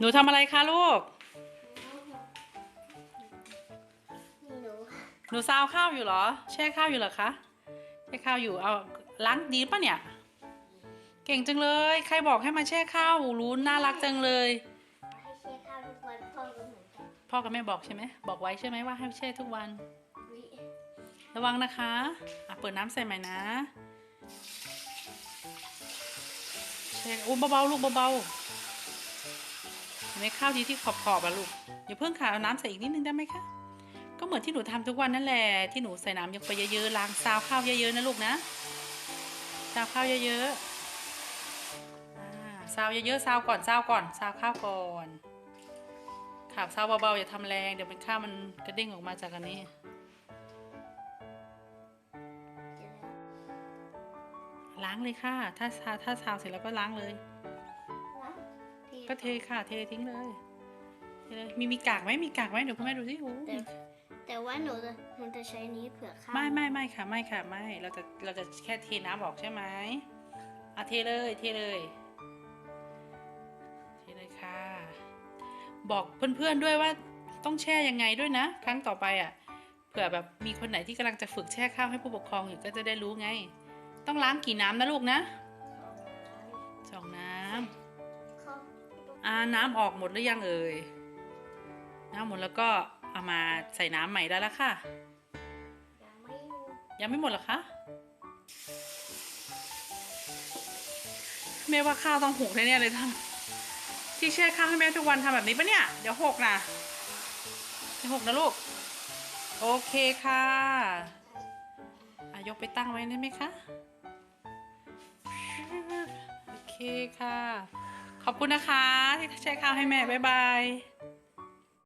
หนูทำอะไรคะลูกนี่หนูหนูซาวข้าวอยู่เหรอ แช่ข้าวอยู่เหรอคะ แช่ข้าวอยู่ เอาล้างดีปะเนี่ย เก่งจังเลย ใครบอกให้มาแช่ข้าวรู้น่ารักจังเลย ให้เช็คข้าวทุกวันพ่อก็เหมือนกันพ่อกับแม่บอกใช่ไหม บอกไว้ใช่ไหมว่าให้แช่ทุกวัน วิระวังนะคะอะเปิดน้ำใส่ใหม่นะแช่อุ้มเบาๆลูกเบาๆ เห็นไหมข้าวดีที่ขอบๆอะลูกอย่าเพิ่งค่ะเอาน้ำใส่อีกนิดนึงได้ไหมคะก็เหมือนที่หนูทำทุกวันนั่นแหละที่หนูใส่น้ำยกไปเยอะๆล้างซาวข้าวเยอะๆนะลูกนะซาวข้าวเยอะๆซาวเยอะๆซาวก่อนซาวก่อนซาวข้าวก่อนค่ะซาวเบาๆอย่าทำแรงเดี๋ยวเป็นข้าวมันกระเด้งออกมาจากอันนี้ล้างเลยค่ะ ถ้าซาถ้าซาวเสร็จแล้วก็ล้างเลย ก็เทค่ะ เททิ้งเลยเทเลย มีมีกากไหมมีกากไหมเดี๋ยวคุณแม่ดูสิโอ้แต่แต่ว่าหนูจะหนูจะใช้นี้เผื่อข้าวไม่ไม่ไม่ค่ะไม่ค่ะไม่เราจะเราจะแค่เทน้ำออกใช่ไหมอะเทเลยเทเลย เทเลยค่ะ บอกเพื่อนๆด้วยว่าต้องแช่ยังไงด้วยนะ ครั้งต่อไปอะเผื่อแบบมีคนไหนที่กำลังจะฝึกแช่ข้าวให้ผู้ปกครองอยู่ก็จะได้รู้ไง ต้องล้างกี่น้ำนะลูกนะสองน้ำข้าวอ่า น้ำออกหมดหรือยังเอ่ย น้ำหมดแล้วก็เอามาใส่น้ำใหม่ได้แล้วค่ะ ยังไม่ยังไม่หมดหรอคะ แม่ว่าข้าวต้องหกแน่ๆเลยทำที่แช่ข้าวให้แม่ทุกวันทำแบบนี้ปะเนี่ย เดี๋ยวหกนะเดี๋ยวหกนะลูก โอเคค่ะอายกไปตั้งไว้ได้ไหมคะ โอเคค่ะ ขอบคุณนะคะ ที่แชร์ข่าวให้แม่ บ๊ายบาย